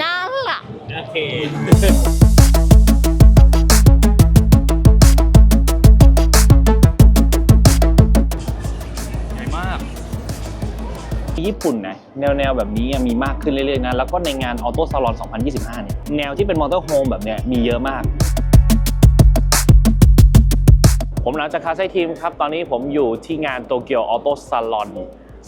นั่นล่ะโอเคใหญ่มาก ญี่ปุ่นนะแนวแนวแบบนี้มีมากขึ้นเรื่อยๆนะ แล้วก็ในงานออโต้ซาลอน2025 เนี่ย แนวที่เป็นมอเตอร์โฮมแบบเนี้ยมีเยอะมาก ผมหลังจากคาเซ่ทีมครับ ตอนนี้ผมอยู่ที่งานโตเกียวออโต้ซาลอน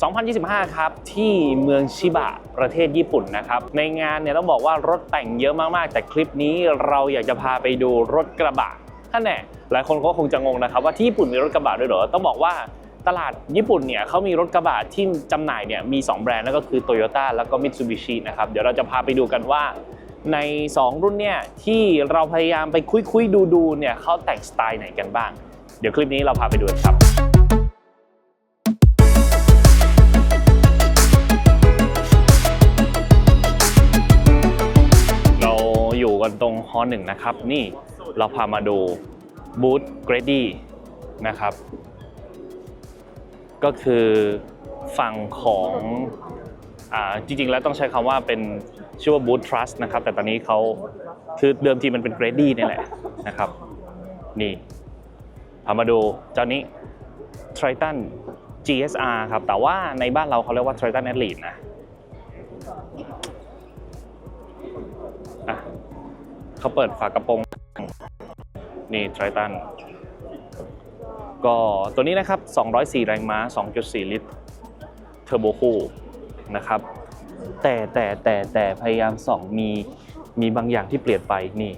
2025 ครับ ที่เมืองชิบะประเทศญี่ปุ่นนะครับ ในงานเนี่ยต้องบอกว่ารถแต่งเยอะมาก ๆ แต่คลิปนี้เราอยากจะพาไปดูรถกระบะท่านแน่หลายคนก็คงจะงงนะครับ ว่าที่ญี่ปุ่นมีรถกระบะด้วยเหรอ ต้องบอกว่าตลาดญี่ปุ่นเนี่ยเขามีรถกระบะที่จำหน่ายเนี่ยมี 2 แบรนด์นั่นก็คือ Toyota แล้วก็ Mitsubishi นะครับ เดี๋ยวเราจะพาไปดูกันว่าใน 2 รุ่นเนี่ยที่เราพยายามไปคุยๆดูๆเนี่ยเขาแต่งสไตล์ไหนกันบ้าง เดี๋ยวคลิปนี้เราพาไปดูกันครับ หนึ่งนะครับ นี่เราพามาดูบูธเกรดดี้นะครับ ก็คือฝั่งของอ่าจริงๆ แล้วต้องใช้คำว่าเป็นชื่อว่าบูธทรัสต์นะครับ แต่ตอนนี้เขาคือเดิมทีมันเป็นเกรดี้นี่แหละนะครับ นี่พามาดูเจ้านี้ Triton GSR ครับ แต่ว่าในบ้านเราเขาเรียกว่า Triton Elite นะ เขาเปิดฝากระโปรงนี่ Triton ก็ตัวนี้นะครับ 204 แรงม้า 2.4 ลิตร เทอร์โบคู่นะครับ แต่แต่แต่แต่พยายามส่องมีมีบางอย่างที่เปลี่ยนไปนี่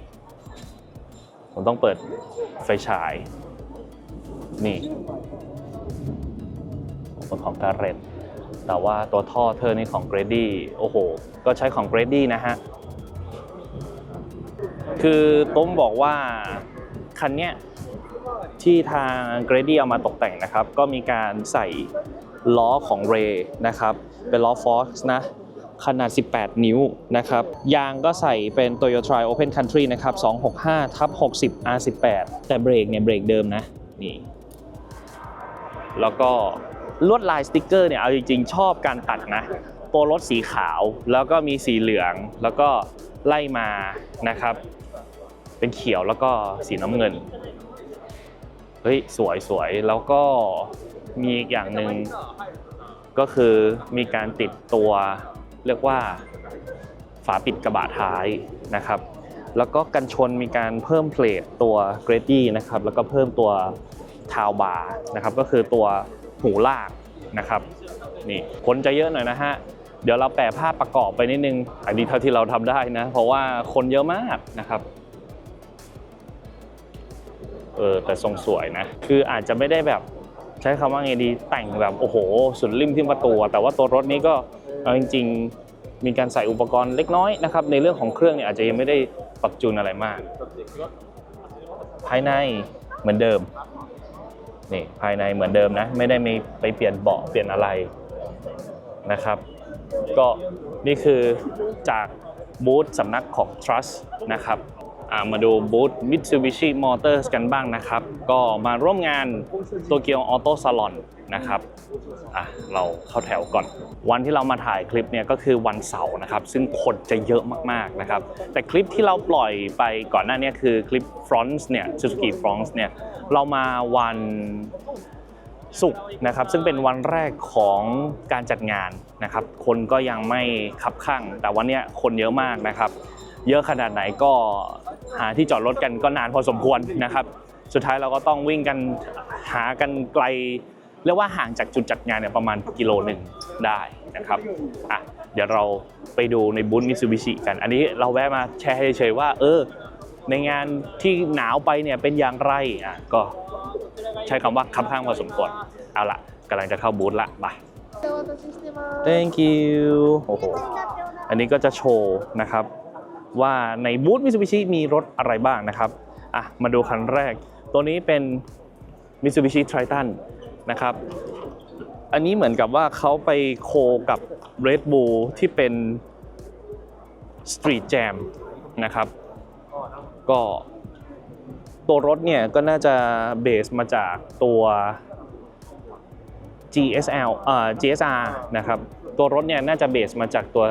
ผมต้องเปิดไฟฉาย นี่เป็นของการเรตแต่ว่าตัวท่อเธอนี่ของเกรดี้โอ้โห ก็ใช้ของเกรดี้นะฮะ คือต้มบอกว่าคันเนี้ยที่ทางเกรดี้เอามาตกแต่งนะครับ ก็มีการใส่ล้อของเรนะครับ เป็นล้อฟอสนะ ขนาด 18 นิ้วนะครับ ยางก็ใส่เป็น Toyota Open Country นะครับ 265ทับ60 R18 แต่เบรกเนี่ยเบรกเดิมนะ นี่ แล้วก็ลวดลายสติกเกอร์เนี่ย เอาจริงๆ ชอบการตัดนะ ตัวรถสีขาว แล้วก็มีสีเหลือง แล้วก็ไล่มานะครับ เป็นเขียวแล้วก็สีน้ำเงิน เฮ้ย สวยสวยแล้วก็มีอีกอย่างหนึ่งก็คือมีการติดตัวเรียกว่าฝาปิดกระบะท้ายนะครับ แล้วก็กันชนมีการเพิ่มเพลทตัวเกรดี้นะครับ แล้วก็เพิ่มตัวทาวบาร์นะครับ ก็คือตัวหูลากนะครับ นี่คนจะเยอะหน่อยนะฮะ เดี๋ยวเราแปะภาพประกอบไปนิดนึงอันนี้เท่าที่เราทำได้นะ เพราะว่าคนเยอะมากนะครับ เออแต่ทรงสวยนะ คืออาจจะไม่ได้แบบใช้คำว่าไงดีแต่งแบบโอ้โห สุดริมที่ประตูแต่ว่าตัวรถนี้ก็เอาจริง ๆ มีการใส่อุปกรณ์เล็กน้อยนะครับในเรื่องของเครื่องเนี่ยอาจจะยังไม่ได้ปรับจูนอะไรมาก ภายในเหมือนเดิมนี่ภายในเหมือนเดิมนะ ไม่ได้มีไปเปลี่ยนเบาะเปลี่ยนอะไรนะครับ ก็นี่คือจากบูธสำนักของ Trust นะครับ มาดูบูธ Mitsubishi Motors กันบ้างนะครับ ก็มาร่วมงานโตเกียวออโต้ซาลอนนะครับอะเราเข้าแถวก่อน วันที่เรามาถ่ายคลิปเนี่ยก็คือวันเสาร์นะครับ ซึ่งคนจะเยอะมากๆนะครับ แต่คลิปที่เราปล่อยไปก่อนหน้านี้คือคลิป Front เนี่ย Suzuki Front เนี่ย เรามาวันศุกร์นะครับซึ่งเป็นวันแรกของการจัดงานนะครับ คนก็ยังไม่คับข้างแต่วันนี้คนเยอะมากนะครับ เยอะขนาดไหนก็หาที่จอดรถกันก็นานพอสมควรนะครับ สุดท้ายเราก็ต้องวิ่งกันหากันไกลเรียกว่าห่างจากจุดจัดงานเนี่ยประมาณกิโลหนึ่งได้นะครับอะเดี๋ยวเราไปดูในบูธมิ t ซูบิชิกัน อันนี้เราแวะมาแชร์ให้เฉยๆว่า เออ ในงานที่หนาวไปเนี่ยเป็นอย่างไรอะก็ใช้คำว่าคับข้างพอสมควรเอาละกำลังจะเข้าบูธละไป thank you โอ้โหอันนี้ก็จะโชว์นะครับ ว่าในบูธ Mitsubishi มีรถอะไรบ้างนะครับอะมาดูคันแรก ตัวนี้เป็น Mitsubishi Triton นะครับ อันนี้เหมือนกับว่าเขาไปโคกับ Red Bull ที่เป็น Street Jam นะครับ ก็ตัวรถเนี่ยก็น่าจะเบสมาจากตัว GSL เอ่อ GSR นะครับ ตัวรถเนี่ยน่าจะเบสมาจากตัว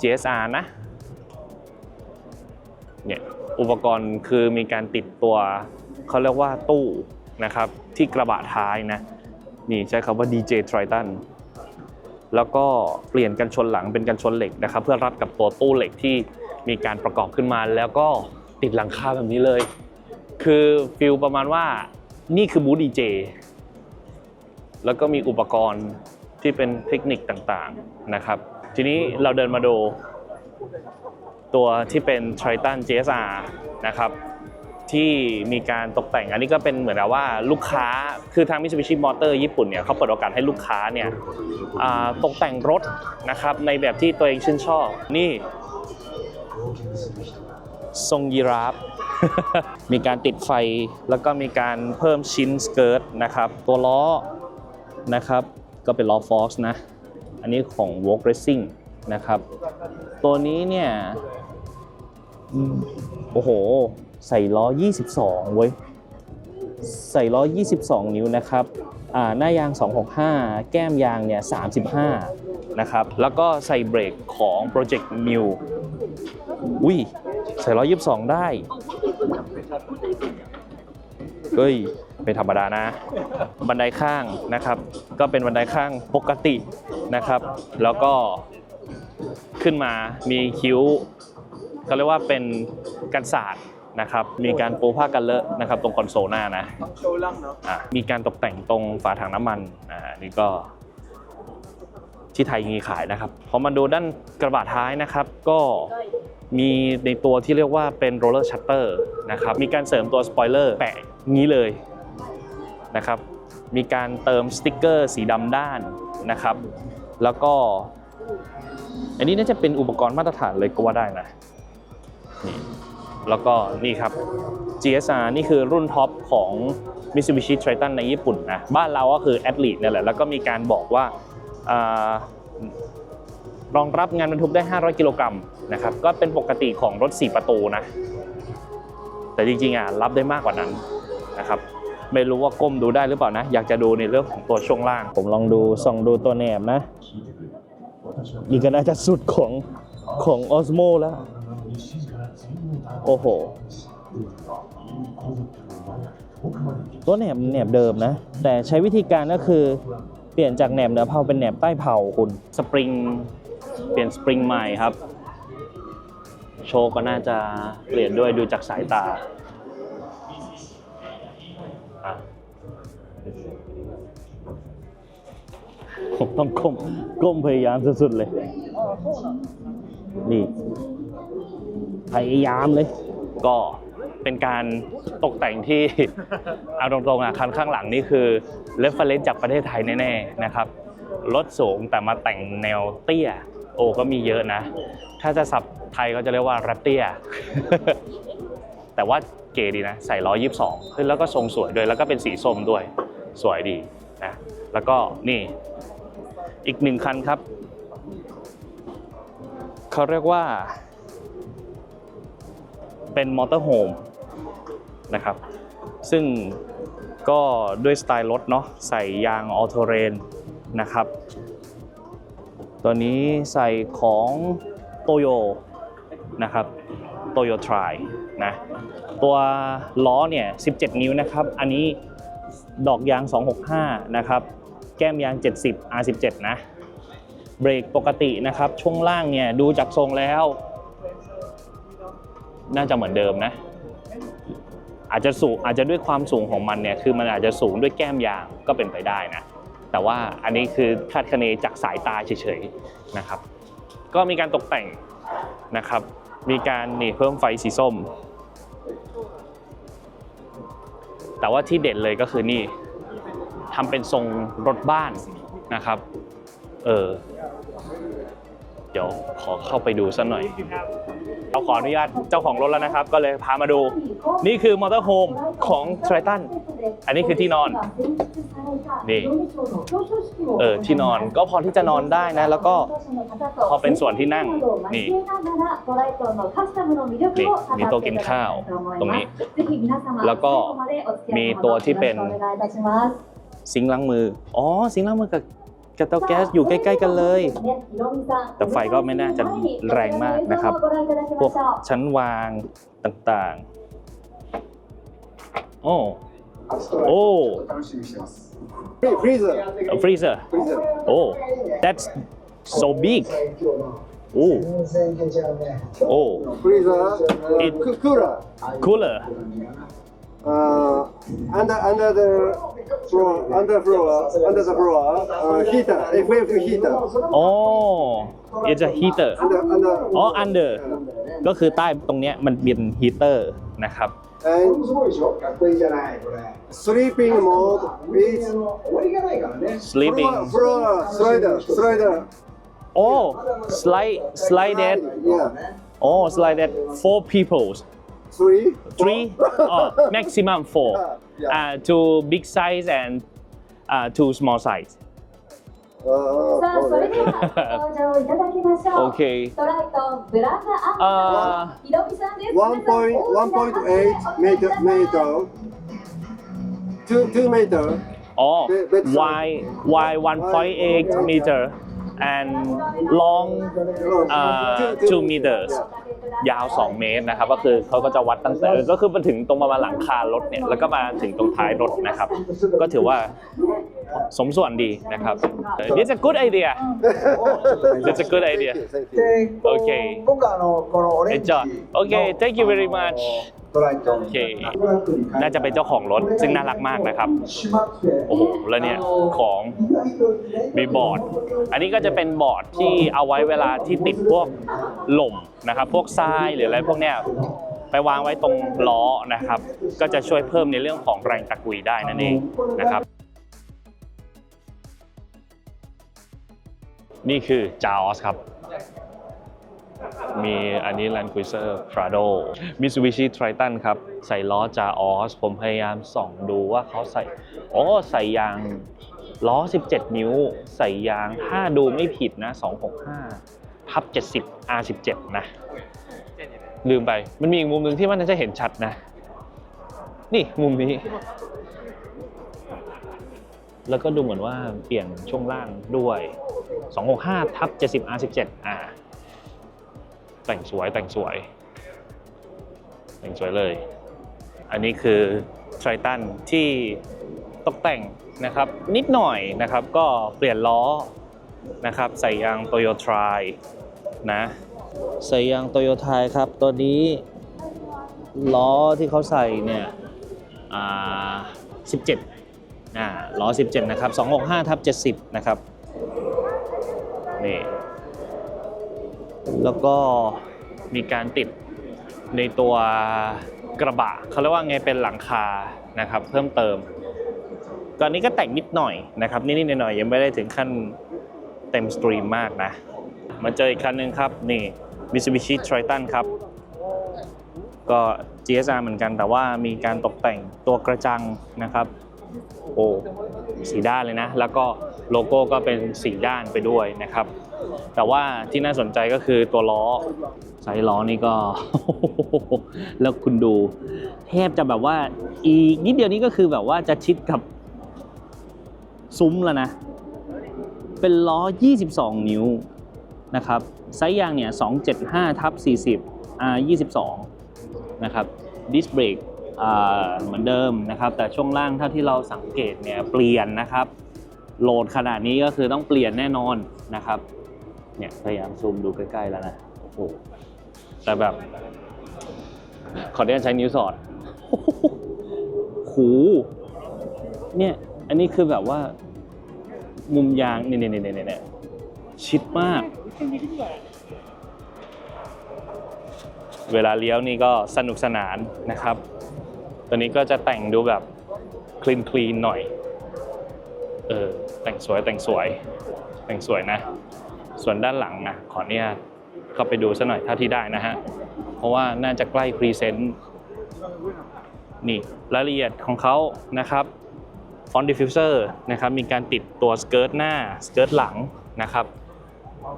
GSR นะ เนี่ยอุปกรณ์คือมีการติดตัวเขาเรียกว่าตู้นะครับที่กระบะท้ายนะนี่ใช้คำว่า DJ Triton แล้วก็เปลี่ยนกันชนหลังเป็นกันชนเหล็กนะครับ เพื่อรัดกับตัวตู้เหล็กที่มีการประกอบขึ้นมา แล้วก็ติดหลังคาแบบนี้เลย คือฟิลประมาณว่านี่คือบูธดีเจแล้วก็มีอุปกรณ์ที่เป็นเทคนิคต่างๆนะครับ ทีนี้เราเดินมาดู ตัวที่เป็น Triton GSR นะครับที่มีการตกแต่งอันนี้ก็เป็นเหมือนกับว่าลูกค้าคือทาง Mitsubishi Motor ญี่ปุ่นเนี่ยเขาเปิดโอกาสให้ลูกค้าเนี่ยตกแต่งรถนะครับในแบบที่ตัวเองชื่นชอบ นี่ ทรงยีราฟมีการติดไฟแล้วก็มีการเพิ่มชิ้นสเกิร์ตนะครับตัวล้อนะครับก็เป็นล้อฟอสนะ อันนี้ของ w o l k Racing นะครับ ตัวนี้เนี่ยโอ้โห ใส่ล้อ 22 เว้ย ใส่ล้อ 22 นิ้วนะครับอ่าหน้ายาง 265 แก้มยางเนี่ย 35 นะครับ แล้วก็ใส่เบรกของ Project m u อุ้ย ใส่122 ได้ เฮ้ยไม่ธรรมดานะ บันไดข้างนะครับ ก็เป็นบันไดข้างปกตินะครับ แล้วก็ ขึ้นมามีคิ้วเขาเรียกว่าเป็นกันศาสตร์นะครับ มีการปูผ้ากันเลอะนะครับ ตรงคอนโซลหน้านะอะมีการตกแต่งตรงฝาถังน้ำมันอ่านี่ก็ที่ไทยมีขายนะครับ พอมาดูด้านกระบะท้ายนะครับ ก็มีในตัวที่เรียกว่าเป็นโรลเลอร์ชัตเตอร์นะครับ มีการเสริมตัวสปอยเลอร์แปะงี้เลยนะครับ มีการเติมสติกเกอร์สีดำด้านนะครับ แล้วก็ อันนี้น่าจะเป็นอุปกรณ์มาตรฐานเลยก็ว่าได้นะนี่แล้วก็นี่ครับ GSR นี่คือรุ่นท็อปของ Mitsubishi Triton ในญี่ปุ่นนะบ้านเราก็คือ Athlete นี่แหละแล้วก็มีการบอกว่าอ่ารองรับงานบรรทุกได้ 500 กิโลกรัมนะครับก็เป็นปกติของรถ 4 ประตูนะ แต่จริงๆอะรับได้มากกว่านั้นนะครับไม่รู้ว่าก้มดูได้หรือเปล่านะ อยากจะดูในเรื่องของตัวช่วงล่าง ผมลองดูส่องดูตัวแหนบนะ นี่ก็น่าจะสุดของของออสโมแล้ว โอ้โห ตัวแหนบแหนบเดิมนะ แต่ใช้วิธีการก็คือเปลี่ยนจากแหนบเหนือเผาเป็นแหนบใต้เผาคุณสปริง เปลี่ยนสปริงใหม่ครับ โชว์ก็น่าจะเปลี่ยนด้วยดูจากสายตา ผมต้องก้มก้มพยายามสุดๆเลย นี่ พยายามเลย ก็เป็นการตกแต่งที่ เอาตรงๆอะคันข้างหลังนี่คือเรฟเฟรนซ์จากประเทศไทยแน่ๆนะครับรถสูงแต่มาแต่งแนวเตี้ย โอ้ก็มีเยอะนะ ถ้าจะสับไทยก็จะเรียกว่าแรปเตี้ย แต่ว่าเก๋ดีนะ ใส่ล้อยี่สิบสองแล้วก็ทรงสวยด้วย แล้วก็เป็นสีส้มด้วย สวยดีนะ แล้วก็นี่ อีกหนึ่งคันครับ เขาเรียกว่า เป็นมอเตอร์โฮมนะครับ ซึ่งก็ด้วยสไตล์รถเนาะใส่ยางออโตเรนนะครับ ตัวนี้ใส่ของโตโยนะครับโตโยทรายนะตัวล้อเนี่ย 17 นิ้วนะครับ อันนี้ดอกยาง 265 นะครับ แก้มยาง 70 R17 นะ เบรกปกตินะครับ ช่วงล่างเนี่ยดูจากทรงแล้ว น่าจะเหมือนเดิมนะ อาจจะสูงอาจจะด้วยความสูงของมันเนี่ยคือมันอาจจะสูงด้วยแก้มยางก็เป็นไปได้นะ แต่ว่าอันนี้คือคาดคะเนจากสายตาเฉยๆนะครับ ก็มีการตกแต่งนะครับ มีการนี่เพิ่มไฟสีส้ม แต่ว่าที่เด่นเลยก็คือนี่ ทำเป็นทรงรถบ้านนะครับ เออ เดี๋ยวขอเข้าไปดูสักหน่อย เราขออนุญาตเจ้าของรถแล้วนะครับ ก็เลยพามาดู นี่คือมอเตอร์โฮมของ Triton อันนี้คือที่นอน นี่ เออ ที่นอนก็พอที่จะนอนได้นะ แล้วก็พอเป็นส่วนที่นั่ง นี่ นี่ มีโต๊ะกินข้าวตรงนี้ แล้วก็มีตัวที่เป็น ซิงล้างมือ อ๋อ ซิงล้างมือกับกับเตาแก๊สอยู่ใกล้ ๆ กันเลย แต่ไฟก็ไม่น่าจะแรงมากนะครับ พวกชั้นวางต่างๆ โอ้ โอ้ freezer freezer โอ้ that's so big โอ้ โอ้ freezer cooler cooler uh, under under the floor under floor under the floor uh, heater FF heater อ๋อ it's a heater under under อ๋อ under ก็คือใต้ตรงเนี้ยมันเป็น heater นะครับ and sleeping mode is sleeping floor, floor slider slider โอ้ slide slided yeah โอ้ slided four people three three oh, maximum four Yeah. uh, two big size and uh, two small size uh, さあ、それでは登場いただきましょう。 okay ストライトブラザーアあンひろみさんです。 one point one point eight meter meter two two meter อ๋อ Bed- bed y y 1.8 meter and long uh, 2 meters ยาว 2 เมตรนะครับก็คือเขาก็จะวัดตั้งแต่ก็คือมาถึงตรงประมาณหลังคารถเนี่ยแล้วก็มาถึงตรงท้ายรถนะครับ ก็ถือว่า สมส่วนดีนะครับ It's a good idea It's a good idea で、こう Okay 今回あのこのオレンジ Enjoy Okay thank you very much トライト โอเค น่าจะเป็นเจ้าของรถซึ่งน่ารักมากนะครับ โอ้โห แล้วเนี่ยของมีบอร์ด อันนี้ก็จะเป็นบอร์ดที่เอาไว้เวลาที่ติดพวกหล่มนะครับ พวกทรายหรืออะไรพวกเนี้ยไปวางไว้ตรงล้อนะครับ ก็จะช่วยเพิ่มในเรื่องของแรงตะกุยได้นั่นเองนะครับ นี่คือจาออสครับ มีอันนี้ Land Cruiser Prado Mitsubishi Triton ครับ ใส่ล้อจาออสผมพยายามส่องดูว่าเขาใส่อ๋อใส่ยางล้อ 17 นิ้ว ใส่ยาง ถ้าดูไม่ผิดนะ 265ทับ70 R17 นะ ลืมไป มันมีอีกมุมหนึ่งที่มันน่าจะเห็นชัดนะ นี่มุมนี้ แล้วก็ดูเหมือนว่าเปลี่ยนช่วงล่างด้วย 265 ทับ 70 R17 อ่า แต่งสวยแต่งสวย แต่งสวยเลย อันนี้คือไทรตันที่ตกแต่งนะครับ นิดหน่อยนะครับ ก็เปลี่ยนล้อนะครับ ใส่ยางโตโยทรายนะใส่ยางโตโยทรายครับ ตัวนี้ล้อที่เขาใส่เนี่ยอ่า17 อ่าล้อ 17 นะครับ 265ทับ70 นะครับ นี่ แล้วก็มีการติดในตัวกระบะเขาเรียกว่าไงเป็นหลังคานะครับ เพิ่มเติมตอนนี้ก็แต่งนิดหน่อยนะครับนิดๆหน่อยๆยังไม่ได้ถึงขั้นเต็มสตรีมมากนะ มาเจออีกคันหนึ่งครับ นี่ Mitsubishi Triton ครับ ก็ GSR เหมือนกันแต่ว่ามีการตกแต่งตัวกระจังนะครับ โอ้สีด้านเลยนะ แล้วก็โลโก้ก็เป็นสีด้านไปด้วยนะครับ แต่ว่าที่น่าสนใจก็คือตัวล้อไซส์ล้อนี่ก็ แล้วคุณดูแทบจะแบบว่าอีกนิดเดียวนี้ก็คือแบบว่าจะชิดกับซุ้มแล้วนะ เป็นล้อ 22 นิ้วนะครับไซส์ยางเนี่ย 275ทับ40 R 22 นะครับดิส เหมือนเดิมนะครับ แต่ช่วงล่างเท่าที่เราสังเกตเนี่ยเปลี่ยนนะครับโหลดขนาดนี้ก็คือต้องเปลี่ยนแน่นอนนะครับเนี่ยพยายามซูมดูใกล้ๆแล้วนะโอ้โหแต่แบบขออนุญาตใช้นิ้วสอดหูเนี่ยอันนี้คือแบบว่า มุมยางเนี่ยเนี่ยเนี่ยเนี่ยชิดมาก เวลาเลี้ยวนี่ก็สนุกสนานนะครับ ตัวนี้ก็จะแต่งดูแบบคลีนคลีนหน่อย เออ แต่งสวยแต่งสวย แต่งสวยนะ ส่วนด้านหลังนะขอเนี่ยเข้าไปดูซะหน่อยเท่าที่ได้นะฮะ เพราะว่าน่าจะใกล้พรีเซนต์นี่รายละเอียดของเขานะครับฟอนต์ดิฟฟิวเซอร์นะครับ มีการติดตัวสเกิร์ตหน้า สเกิร์ตหลังนะครับ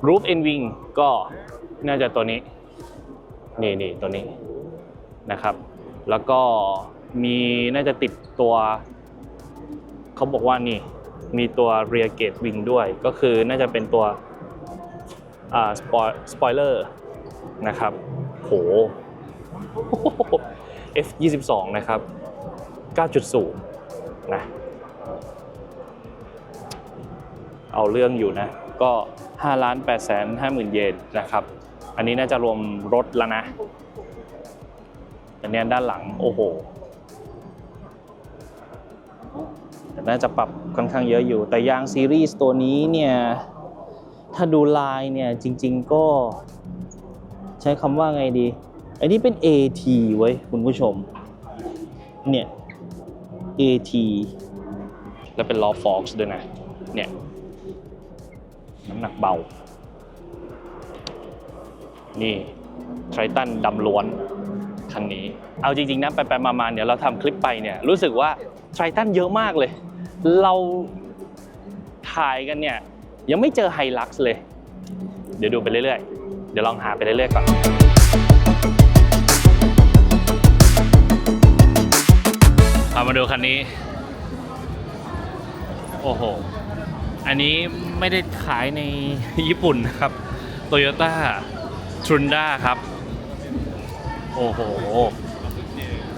รูฟเอ็นวิงก็น่าจะตัวนี้ นี่นี่ตัวนี้นะครับ แล้วก็ มีน่าจะติดตัว เขาบอกว่านี่ มีตัว rear gate wing ด้วย ก็คือน่าจะเป็นตัวสปอยเลอร์นะครับ โห F 22นะครับ 9.0 นะ เอาเรื่องอยู่นะ ก็5ล้าน8แสน5หมื่นเยนนะครับ อันนี้น่าจะรวมรถแล้วนะ อันเนี้ยด้านหลัง โอ้โห น่าจะปรับค่อนข้างเยอะอยู่ แต่ยางซีรีส์ตัวนี้เนี่ย ถ้าดูลายเนี่ยจริง ๆ ก็ใช้คำว่าไงดี อันนี้เป็น AT ไว้คุณผู้ชม เนี่ย AT แล้วเป็นล้อ Fox ด้วยนะ เนี่ย น้ำหนักเบา นี่ไททันดำล้วนคันนี้ เอาจริง ๆนะไปๆมาๆเนี่ยเราทำคลิปไปเนี่ย รู้สึกว่าไททันเยอะมากเลย เราถ่ายกันเนี่ยยังไม่เจอไฮลักซ์เลย เดี๋ยวดูไปเรื่อยๆ เดี๋ยวลองหาไปเรื่อยๆก่อนเอามาดูคันนี้ โอ้โห อันนี้ไม่ได้ขายในญี่ปุ่นนะครับ Toyota t r u n d a ครับ โอ้โห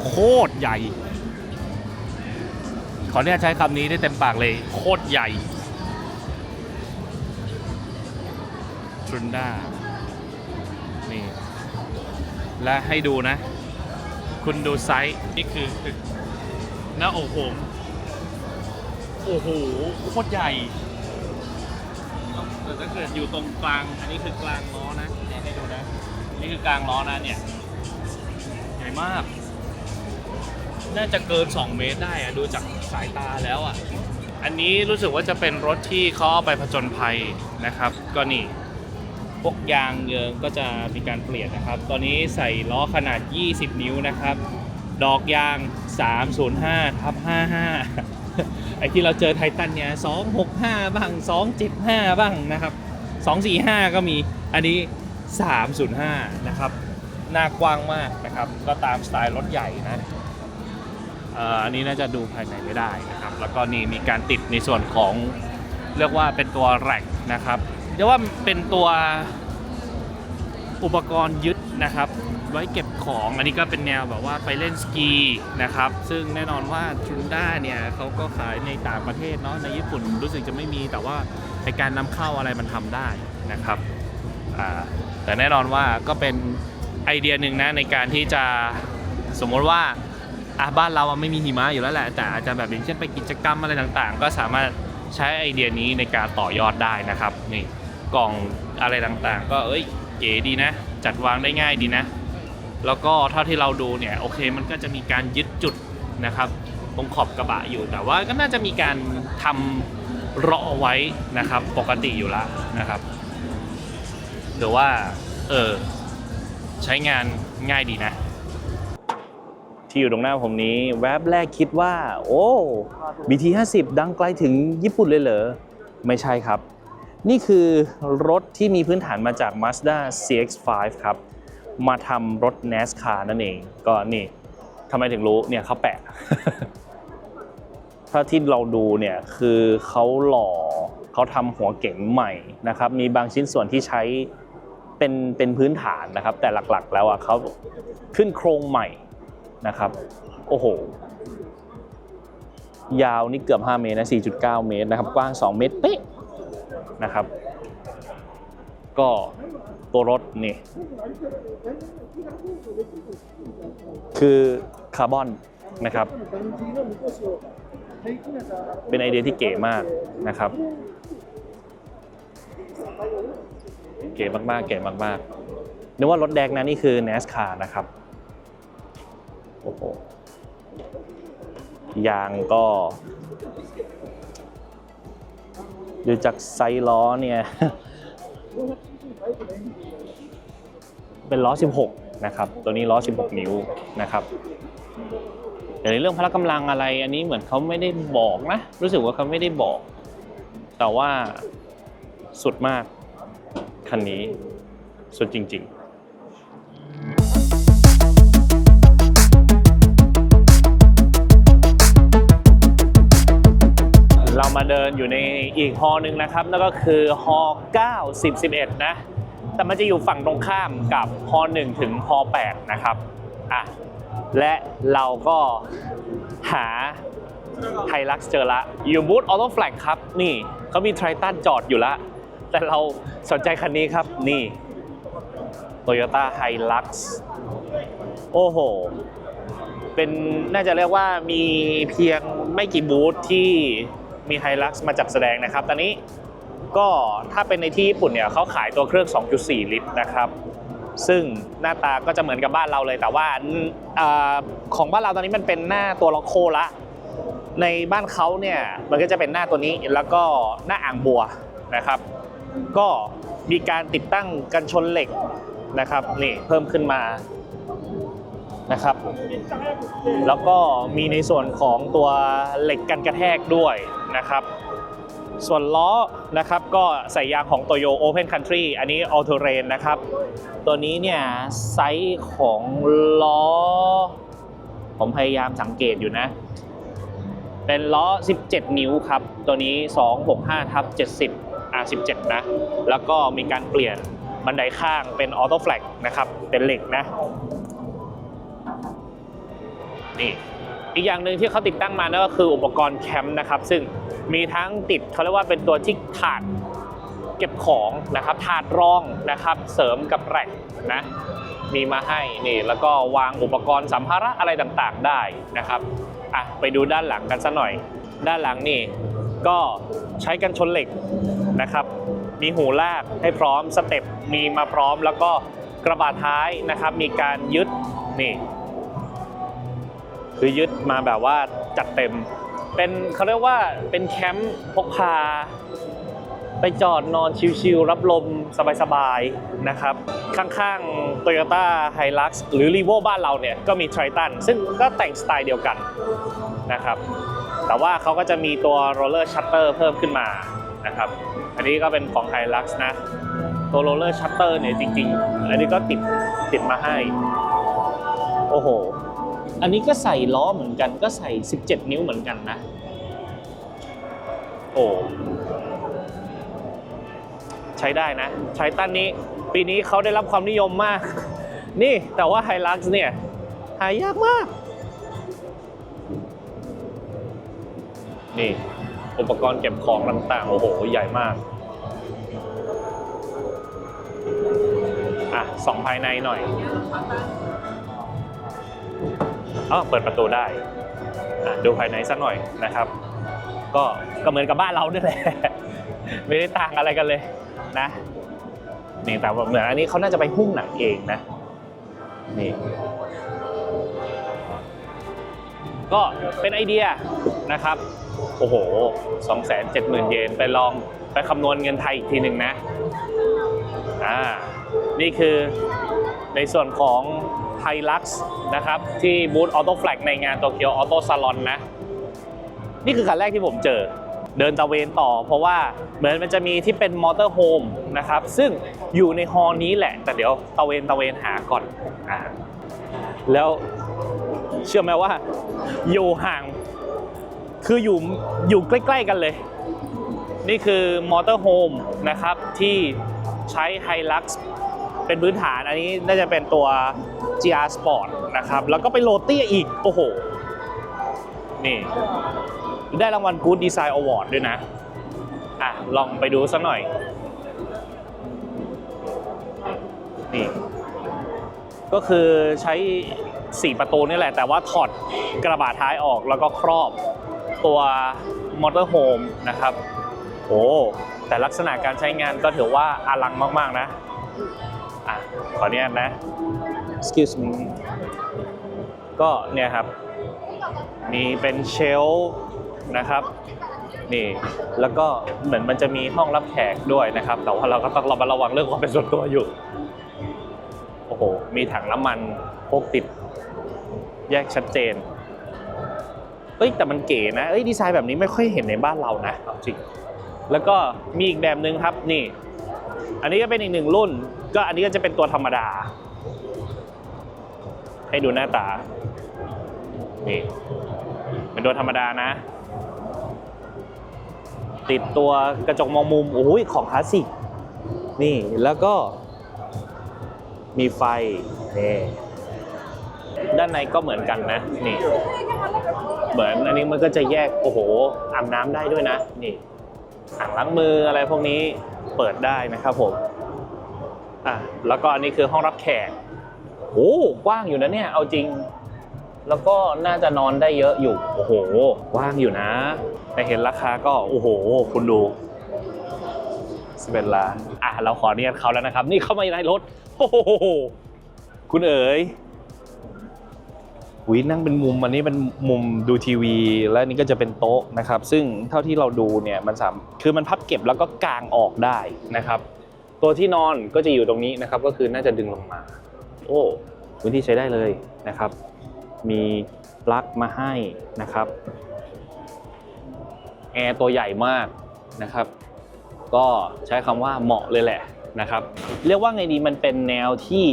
โคตรใหญ่ ขออนุญาตใช้คำนี้ได้เต็มปากเลย โคตรใหญ่ทรุนด้านี่ และให้ดูนะ คุณดูไซส์ นี่คือหน้าอกผมโอ้โห โคตรใหญ่แต่ถ้าเกิดอยู่ตรงกลาง อันนี้คือกลางล้อนะให้ดูนะ นี่คือกลางล้อนะเนี่ย ใหญ่มาก น่าจะเกิน 2 เมตรได้อะดูจากสายตาแล้วอะอันนี้รู้สึกว่าจะเป็นรถที่เขาเอาไปผจญภัยนะครับ ก็นี่พวกยางเยิงก็จะมีการเปลี่ยนนะครับ ตอนนี้ใส่ล้อขนาด 20 นิ้วนะครับ ดอกยาง 305ทับ55 ไอที่เราเจอไททันเนี่ย 265 บ้าง 275 บ้างนะครับ 245 ก็มี อันนี้ 305 นะครับ หน้ากว้างมากนะครับ ก็ตามสไตล์รถใหญ่นะ อันนี้น่าจะดูภายในไม่ได้นะครับ แล้วก็นี่มีการติดในส่วนของเรียกว่าเป็นตัวแร็กนะครับเรียกว่าเป็นตัวอุปกรณ์ยึดนะครับ ไว้เก็บของอันนี้ก็เป็นแนวแบบว่าไปเล่นสกีนะครับ ซึ่งแน่นอนว่าทูด้าเนี่ยเขาก็ขายในต่างประเทศเนาะในญี่ปุ่นรู้สึกจะไม่มีแต่ว่าในการนำเข้าอะไรมันทำได้นะครับแต่แน่นอนว่าก็เป็นไอเดียหนึ่งนะในการที่จะสมมติว่า อะบ้านเราไม่มีหิมะอยู่แล้วแหละแต่อาจจะแบบอย่างเช่นไปกิจกรรมอะไรต่างๆ ก็สามารถใช้ไอเดียนี้ในการต่อยอดได้นะครับนี่กล่องอะไรต่างๆ ก็เอ้ยเก๋ดีนะ จัดวางได้ง่ายดีนะ แล้วก็เท่าที่เราดูเนี่ยโอเคมันก็จะมีการยึดจุดนะครับตรงขอบกระบะอยู่ แต่ว่าก็น่าจะมีการทำเราะเอาไว้นะครับปกติอยู่แล้วนะครับหรือว่าเออใช้งานง่ายดีนะ ที่อยู่ตรงหน้าผมนี้ แวบแรกคิดว่า โอ้ BT 50 ดังไกลถึงญี่ปุ่นเลยเหรอ ไม่ใช่ครับ นี่คือรถที่มีพื้นฐานมาจาก Mazda CX-5 ครับ มาทำรถ NASCAR นั่นเอง ก็นี่ทำไมถึงรู้เนี่ยเขาแปะ ถ้าที่เราดูเนี่ยคือเขาหล่อเขาทำหัวเก๋งใหม่นะครับ มีบางชิ้นส่วนที่ใช้เป็นเป็นพื้นฐานนะครับ แต่หลักๆ แล้วอะเขาขึ้นโครงใหม่ นะครับ โอ้โห ยาวนี่เกือบ 5 เมตรนะ 4.9 เมตรนะครับ กว้าง 2 เมตรเป๊ะนะครับ ก็ตัวรถนี่ คือคาร์บอนนะครับ เป็นไอเดียที่เก๋มากนะครับ เก๋มากๆ เก๋มากๆนึกว่ารถแดกนะนี่คือ NASCAR นะครับ โอ้โหยางก็ดูจากไซส์ล้อเนี่ย เป็นล้อ 16 นะครับ ตัวนี้ล้อ 16 นิ้วนะครับแต่ในเรื่องพละกำลังอะไร อันนี้เหมือนเขาไม่ได้บอกนะ รู้สึกว่าเขาไม่ได้บอก แต่ว่าสุดมากคันนี้สุดจริง ๆ เรามาเดินอยู่ในอีกฮอหนึ่งนะครับนั่นก็คือฮอ9 10 11 นะ แต่มันจะอยู่ฝั่งตรงข้ามกับฮอ1ถึงฮอ8นะครับอะและเราก็หาไฮลักซ์เจอละอยู่บูธออโต้แฟลกครับ นี่เขามีไททันจอดอยู่ละ แต่เราสนใจคันนี้ครับ นี่ Toyota Hilux โอ้โห เป็นน่าจะเรียกว่ามีเพียงไม่กี่บูธที่ มี Hilux มาจัดแสดงนะครับ ตอนนี้ก็ถ้าเป็นในที่ญี่ปุ่นเนี่ยเขาขายตัวเครื่อง 2.4 ลิตรนะครับ ซึ่งหน้าตาก็จะเหมือนกับบ้านเราเลย แต่ว่าอาของบ้านเราตอนนี้มันเป็นหน้าตัวล็อกโคละ ในบ้านเขาเนี่ยมันก็จะเป็นหน้าตัวนี้แล้วก็หน้าอ่างบัวนะครับ ก็มีการติดตั้งกันชนเหล็กนะครับนี่เพิ่มขึ้นมา นะครับแล้วก็มีในส่วนของตัวเหล็กกันกระแทกด้วยนะครับ ส่วนล้อนะครับก็ใส่ยางของ Toyo Open Country อันนี้ All Terrain นะครับ ตัวนี้เนี่ยไซส์ของล้อ ผมพยายามสังเกตอยู่นะ เป็นล้อ 17 นิ้วครับ ตัวนี้ 265ทับ70 R 17 นะ แล้วก็มีการเปลี่ยนบันไดข้างเป็นออโต้แฟลกนะครับ เป็นเหล็กนะ นี่อีกอย่างหนึ่งที่เขาติดตั้งมานั่นก็คืออุปกรณ์แคมป์นะครับ ซึ่งมีทั้งติดเขาเรียกว่าเป็นตัวที่ถาดเก็บของนะครับถาดรองนะครับ เสริมกับแร็กนะมีมาให้นี่แล้วก็วางอุปกรณ์สัมภาระอะไรต่างๆได้นะครับอะไปดูด้านหลังกันสัหน่อย ด้านหลังนี่ก็ใช้กันชนเหล็กนะครับ มีหูลากให้พร้อมสเต็ปมีมาพร้อมแล้วก็กระบะท้ายนะครับ มีการยึดนี่ คือยึดมาแบบว่าจัดเต็ม เป็นเขาเรียกว่าเป็นแคมป์พกพา ไปจอดนอนชิลๆรับลมสบายๆนะครับ ข้างๆ Toyota Hilux หรือ r e v o บ้านเราเนี่ย ก็มี Triton ซึ่งก็แต่งสไตล์เดียวกันนะครับ แต่ว่าเขาก็จะมีตัว roller shutter เพิ่มขึ้นมานะครับ อันนี้ก็เป็นของ Hilux นะตัว roller shutter เนี่ยจริงๆ อันนี้ก็ติดติดมาให้ โอ้โห อันนี้ก็ใส่ล้อเหมือนกัน ก็ใส่ 17 นิ้วเหมือนกันนะ โอ้ใช้ได้นะไททันนี้ ปีนี้เขาได้รับความนิยมมาก นี่แต่ว่าไฮลักซ์เนี่ย หายากมาก นี่อุปกรณ์เก็บของต่างๆ โอ้โห ใหญ่มาก อะสองภายในหน่อย อ๋อเปิดประตูได้ดูภายในสักหน่อยนะครับ ก็ก็เหมือนกับบ้านเราด้วยแหละไม่ได้ต่างอะไรกันเลยนะนี่แต่ว่าเหมือนอันนี้เขาน่าจะไปหุ้มหนังเองนะนี่ก็เป็นไอเดียนะครับ โอ้โห 270,000 เยน ไปลองไปคำนวณเงินไทยอีกทีหนึ่งนะ อ่า นี่คือในส่วนของ Hilux นะครับ ที่บูธออโต้แฟลกในงานโตเกียวออโต้ซาลอนนะ นี่คือคันแรกที่ผมเจอ เดินตะเวนต่อ เพราะว่าเหมือนมันจะมีที่เป็นมอเตอร์โฮมนะครับ ซึ่งอยู่ในฮอลนี้แหละ แต่เดี๋ยวตะเวนตะเวนหาก่อนอ่าแล้วเชื่อไหมว่า อยู่ห่าง คืออยู่อยู่ใกล้ ๆ กันเลย นี่คือมอเตอร์โฮมนะครับที่ใช้ Hilux เป็นพื้นฐานอันนี้น่าจะเป็นตัว GR Sport นะครับ แล้วก็ไปโรเตียอีก โอ้โห นี่ ได้รางวัล Good Design Award ด้วยนะ อะ ลองไปดูสักหน่อย นี่ ก็คือใช้ 4 ประตูนี่แหละ แต่ว่าถอดกระบะท้ายออกแล้วก็ครอบตัวมอเตอร์โฮมนะครับ โอ้แต่ลักษณะการใช้งานก็ถือว่าอลังมาก ๆ นะ อะขออนุญาตนะ excuse me ก็เนี่ยครับมีเป็นเชลฟ์นะครับนี่แล้วก็เหมือนมันจะมีห้องรับแขกด้วยนะครับ แต่ว่าเราก็ต้องระมัดระวังเรื่องความเป็นส่วนตัวอยู่ โอ้โห มีถังน้ำมันพกติด แยกชัดเจน เอ้ยแต่มันเก๋นะ เอ้ยดีไซน์แบบนี้ไม่ค่อยเห็นในบ้านเรานะเอาจริง แล้วก็มีอีกแบบหนึ่งครับนี่ อันนี้ก็เป็นอีกหนึ่งรุ่น ก็อันนี้ก็จะเป็นตัวธรรมดา ให้ดูหน้าตา นี่เป็นตัวธรรมดานะ ติดตัวกระจกมองมุม โอ้ยของคลาสสิก นี่แล้วก็มีไฟนี่ด้านในก็เหมือนกันนะ นี่ เหมือนอันนี้มันก็จะแยก โอ้โหอาบน้ำได้ด้วยนะ นี่อ่างล้างมืออะไรพวกนี้ เปิดได้นะครับผมอะแล้วก็อันนี้คือห้องรับแขกโอ้กว้างอยู่นะเนี่ยเอาจริง แล้วก็น่าจะนอนได้เยอะอยู่โอ้โหกว้างอยู่นะ แต่เห็นราคาก็โอ้โห คุณดูสเปนล้านอะเราขออนุญาตเขาแล้วนะครับ นี่เข้ามาในรถโอ้โหคุณเอ๋ย วินั่งเป็นมุมอันนี้เป็นมุมดูทีวี และนี่ก็จะเป็นโต๊ะนะครับ ซึ่งเท่าที่เราดูเนี่ยมันสามคือมันพับเก็บแล้วก็กางออกได้นะครับ ตัวที่นอนก็จะอยู่ตรงนี้นะครับก็คือน่าจะดึงลงมา โอ้พื้นที่ใช้ได้เลยนะครับ มีปลั๊กมาให้นะครับแอร์ตัวใหญ่มากนะครับ ก็ใช้คำว่าเหมาะเลยแหละนะครับ เรียกว่าไงดีมันเป็นแนวที่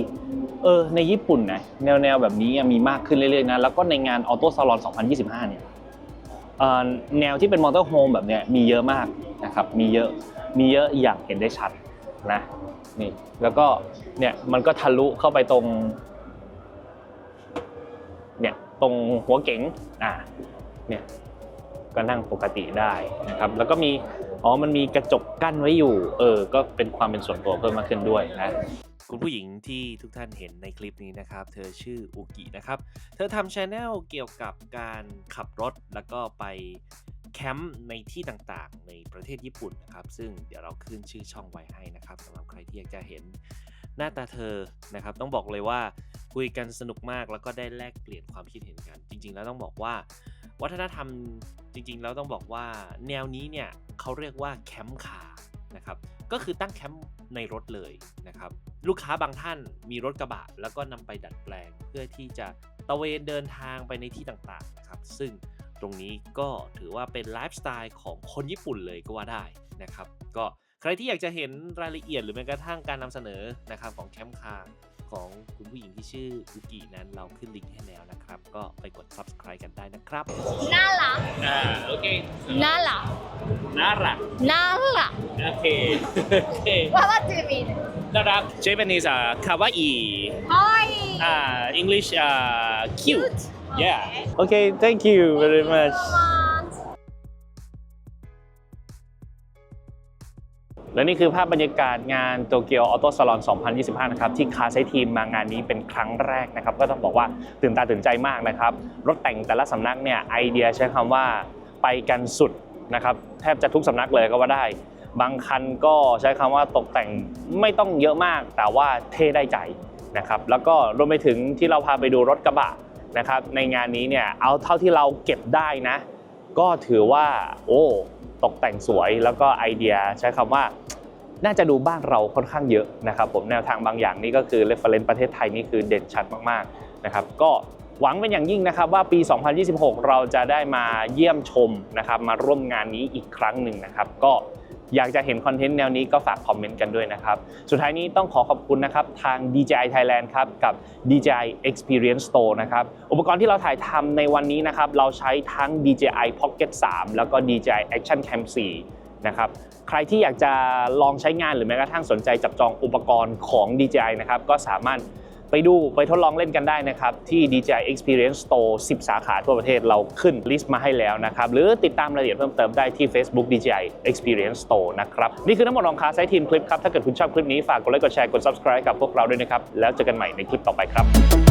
เออในญี่ปุ่นนะแนวแนวแบบนี้มีมากขึ้นเรื่อยๆนะแล้วก็ในงานออโต้ซาลอน2025 เนี่ยเอ่อแนวที่เป็นมอเตอร์โฮมแบบเนี้ยมีเยอะมากนะครับมีเยอะมีเยอะอย่างเห็นได้ชัดนะนี่แล้วก็เนี่ยมันก็ทะลุเข้าไปตรงเนี่ยตรงหัวเก๋งอ่าเนี่ยก็นั่งปกติได้นะครับแล้วก็มีอ๋อมันมีกระจกกั้นไว้อยู่เออก็เป็นความเป็นส่วนตัวเพิ่มมากขึ้นด้วยนะ คุณผู้หญิงที่ทุกท่านเห็นในคลิปนี้นะครับ เธอชื่ออุกินะครับ เธอทำช anel เกี่ยวกับการขับรถแล้วก็ไปแคมป์ในที่ต่างๆ ในประเทศญี่ปุ่นนะครับ ซึ่งเดี๋ยวเราขึ้นชื่อช่องไว้ให้นะครับสำหรับใครที่อยากจะเห็นหน้าตาเธอนะครับ ต้องบอกเลยว่าคุยกันสนุกมากแล้วก็ได้แลกเปลี่ยนความคิดเห็นกัน จริง ๆ แล้วต้องบอกว่า วัฒนธรรมจริง ๆ แล้วต้องบอกว่าแนวนี้เนี่ยเขาเรียกว่าแคมป์คาร์ นะครับก็คือตั้งแคมป์ในรถเลยนะครับลูกค้าบางท่านมีรถกระบะ แล้วก็นำไปดัดแปลงเพื่อที่จะตระเวนเดินทางไปในที่ต่างๆนะครับซึ่งตรงนี้ก็ถือว่าเป็นไลฟ์สไตล์ของคนญี่ปุ่นเลยก็ว่าได้นะครับก็ใครที่อยากจะเห็นรายละเอียดหรือแม้กระทั่งการนำเสนอนะครับของแคมป์คาร์ของคุณผู้หญิงที่ชื่ออุกินั้นเราขึ้นลิงก์ให้แล้วนะครับ ก็ไปกด subscribe กันได้นะครับ น่ารักอ่าโอเค น่ารัก น่ารักน่ารักโอเค โอเค What what do you mean น่ารัก Japanese อะคาวาอิ Hi อ่า English อ่า cute Cute yeah okay thank you very much much และนี่คือภาพบรรยากาศงานโตเกียวออโต้ซาลอน 2025 นะครับ ที่คาไซทีมมางานนี้เป็นครั้งแรกนะครับ ก็ต้องบอกว่าตื่นตาตื่นใจมากนะครับ รถแต่งแต่ละสำนักเนี่ย ไอเดียใช้คำว่าไปกันสุด นะครับแทบจะทุกสำนักเลยก็ว่าได้ บางคันก็ใช้คำว่าตกแต่งไม่ต้องเยอะมาก แต่ว่าเท่ได้ใจนะครับแล้วก็รวมไปถึงที่เราพาไปดูรถกระบะนะครับในงานนี้เนี่ยเอาเท่าที่เราเก็บได้นะ ก็ถือว่าโอ้ตกแต่งสวยแล้วก็ไอเดียใช้คำว่าน่าจะดูบ้านเราค่อนข้างเยอะนะครับผมแนวทางบางอย่างนี่ก็คือ reference ประเทศไทยนี่คือเด่นชัดมากๆนะครับก็ หวังเป็นอย่างยิ่งนะครับว่าปี 2026 เราจะได้มาเยี่ยมชมนะครับมาร่วมงานนี้อีกครั้งหนึ่งนะครับก็อยากจะเห็นคอนเทนต์แนวนี้ก็ฝากคอมเมนต์กันด้วยนะครับ สุดท้ายนี้ต้องขอขอบคุณนะครับทาง DJI Thailand ครับกับ DJI Experience Store นะครับ อุปกรณ์ที่เราถ่ายทำในวันนี้นะครับเราใช้ทั้ง DJI Pocket 3 แล้วก็ DJI Action Cam 4 นะครับ ใครที่อยากจะลองใช้งานหรือแม้กระทั่งสนใจจับจองอุปกรณ์ของ DJI นะครับก็สามารถ ไปดูไปทดลองเล่นกันได้นะครับ ที่ DJI Experience Store 10 สาขาทั่วประเทศเราขึ้นลิสต์มาให้แล้วนะครับ หรือติดตามรายละเอียดเพิ่มเติมได้ที่ Facebook DJI Experience Store นะครับ นี่คือทั้งหมดของคาไซทีมคลิปครับ ถ้าเกิดคุณชอบคลิปนี้ ฝากกดไลค์กดแชร์กด subscribe กับพวกเราด้วยนะครับ แล้วเจอกันใหม่ในคลิปต่อไปครับ